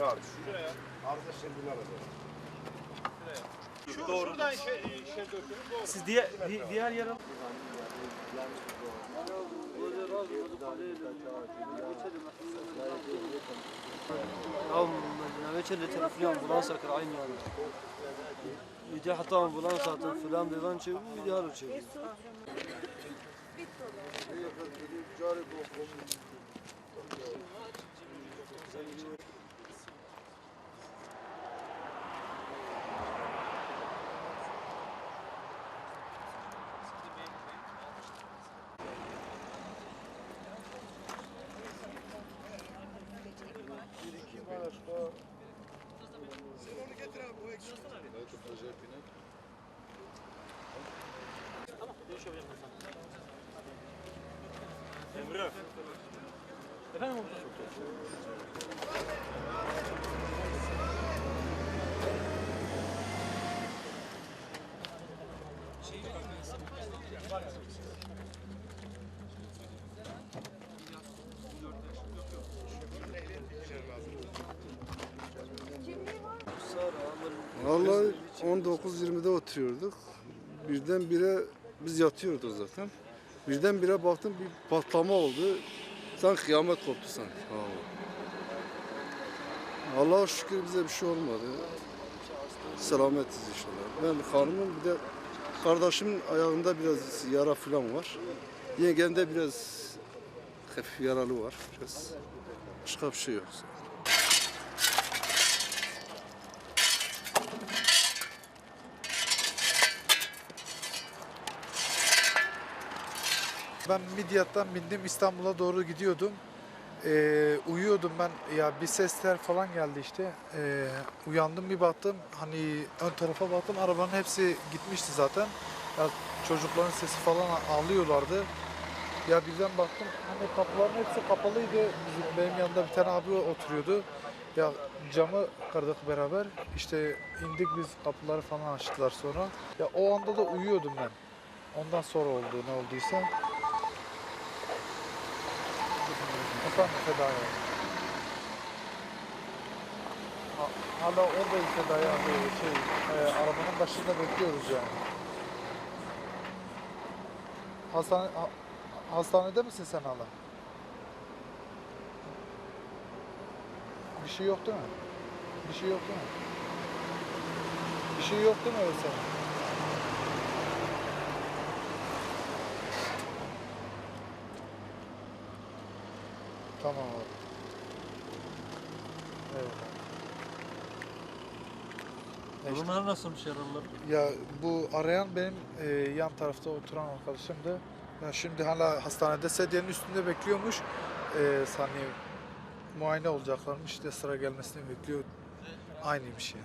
Rahat. Arıza şeklini alacağız. Şu, Şuradan şey, şey dökülür doğru. Siz diğer di- diğer yaralı هم نوچه لتلفنی آمبولانس اکر عین یعنی ایده حتی آمبولانس هاتن فلان دیوان چه بود ایده هارو چه بود Emre. efendim Vallahi 19-20'de oturuyorduk. Birdenbire biz yatıyorduk zaten. Birdenbire baktım bir patlama oldu. Sanki kıyamet koptu sanki. Allah. Allah'a şükür bize bir şey olmadı. Selametiz inşallah. Ben hanımın bir de kardeşimin ayağında biraz yara falan var. Yengemde biraz hafif yaralı var. Biraz başka bir şey yok. Ben Midyat'tan bindim İstanbul'a doğru gidiyordum. Ee, uyuyordum ben ya bir sesler falan geldi işte. Ee, uyandım bir baktım hani ön tarafa baktım arabanın hepsi gitmişti zaten. Ya çocukların sesi falan ağlıyorlardı. Ya birden baktım hani kapıların hepsi kapalıydı. Bizim, benim yanımda bir tane abi oturuyordu. Ya camı kırdık beraber. İşte indik biz kapıları falan açtılar sonra. Ya o anda da uyuyordum ben. Ondan sonra oldu ne olduysa. Feda'ya. Ha- Hala oradayız Feda'ya abi şey, e, arabanın başında bekliyoruz yani. Hastane, ha- hastanede misin sen hala? Bir şey yok değil mi? Bir şey yok değil mi? Bir şey yok değil mi öyle senin? Tamam abi. Evet. Durumları nasılmış yaralılar? Ya bu arayan benim e, yan tarafta oturan arkadaşımdı. Ya şimdi hala hastanede sedyenin üstünde bekliyormuş. E, hani muayene olacaklarmış. İşte sıra gelmesini bekliyor. Aynıymış ya.